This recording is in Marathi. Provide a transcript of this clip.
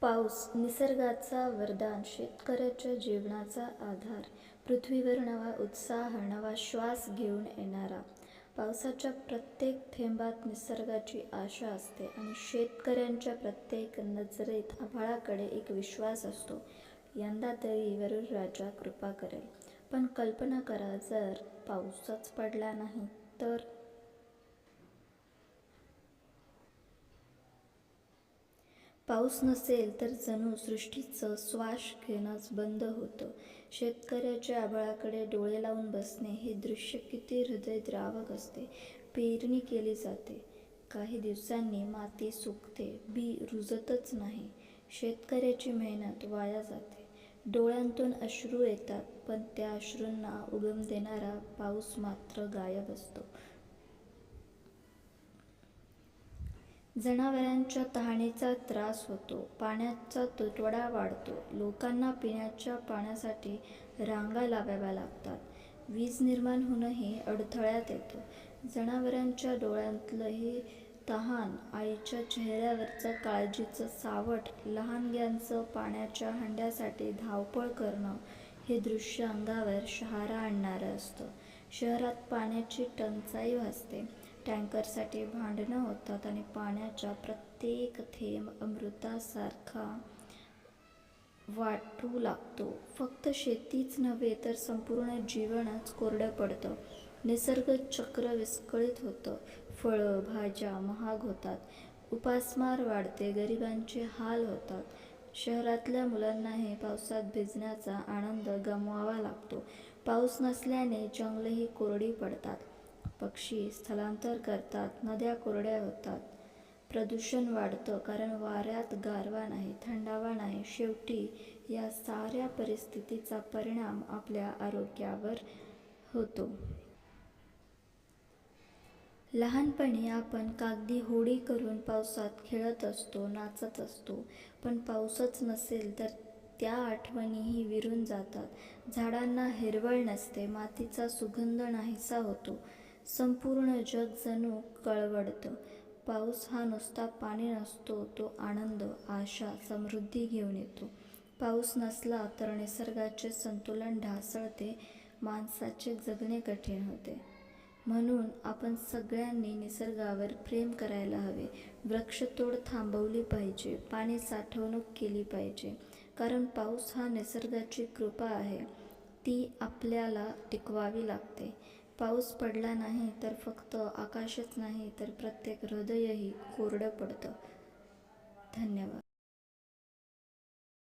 पाऊस निसर्गाचा वरदान शेतकऱ्याच्या जीवनाचा आधार पृथ्वीवर नवा उत्साह नवा श्वास घेऊन येणारा. पावसाच्या प्रत्येक थेंबात निसर्गाची आशा असते आणि शेतकऱ्यांच्या प्रत्येक नजरेत आभाळाकडे एक विश्वास असतो. यंदा तरी वरुण राजा कृपा करेल. पण कल्पना करा जर पाऊसच पडला नाही तर? पाऊस नसेल तर जणू सृष्टीचं श्वास घेणंच बंद होतं. शेतकऱ्याच्या आभाळाकडे डोळे लावून बसणे हे दृश्य किती हृदयद्रावक असते. पेरणी केली जाते. काही दिवसांनी माती सुकते. बी रुजतच नाही. शेतकऱ्याची मेहनत वाया जाते. डोळ्यांतून अश्रू येतात पण त्या अश्रूंना उगम देणारा पाऊस मात्र गायब असतो. जनावरांच्या तहानेचा त्रास होतो पाण्याचा तुटवडा वाढतो लोकांना पिण्याच्या पाण्यासाठी रांगा लावाव्या लागतात. वीज निर्माण होणंही अडथळ्यात येतो. जनावरांच्या डोळ्यातलंही तहान आईच्या चेहऱ्यावरचं काळजीचं सावट लहानग्यांचं पाण्याच्या हंड्यासाठी धावपळ करणं हे दृश्य अंगावर शहारा आणणारं असतं. शहरात पाण्याची टंचाई भासते. टँकरसाठी भांडणं होतात आणि पाण्याचा प्रत्येक थेंब अमृतासारखा वाटू लागतो. फक्त शेतीच नव्हे तर संपूर्ण जीवनच कोरडं पडतं. निसर्ग चक्र विस्कळीत होतं. फळं भाज्या महाग होतात. उपासमार वाढते. गरिबांचे हाल होतात. शहरातल्या मुलांनाही पावसात भिजण्याचा आनंद गमवावा लागतो. पाऊस नसल्याने जंगलंही कोरडी पडतात. पक्षी स्थलांतर करतात नद्या कोरड्या होतात. प्रदूषण वाढतं कारण वाऱ्यात गारवा नाही थंडावा नाही. शेवटी या साऱ्या परिस्थितीचा परिणाम आपल्या आरोग्यावर होतो. लहानपणी आपण कागदी होडी करून पावसात खेळत असतो नाचत असतो. पण पाऊसच नसेल तर त्या आठवणीही विरून जातात. झाडांना हिरवळ नसते मातीचा सुगंध नाहीसा होतो. संपूर्ण जग जणू कळवळतं पाऊस हा नुसता पाणी नसतो तो आनंद आशा समृद्धी घेऊन येतो. पाऊस नसला तर निसर्गाचे संतुलन ढासळते माणसाचे जगणे कठीण होते. म्हणून आपण सगळ्यांनी निसर्गावर प्रेम करायला हवे. वृक्षतोड थांबवली पाहिजे पाणी साठवणूक केली पाहिजे. कारण पाऊस हा निसर्गाची कृपा आहे ती आपल्याला टिकवावी लागते. पाऊस पडला नाही तर फक्त आकाशच नाही तर प्रत्येक हृदयही कोरडं पडतं. धन्यवाद.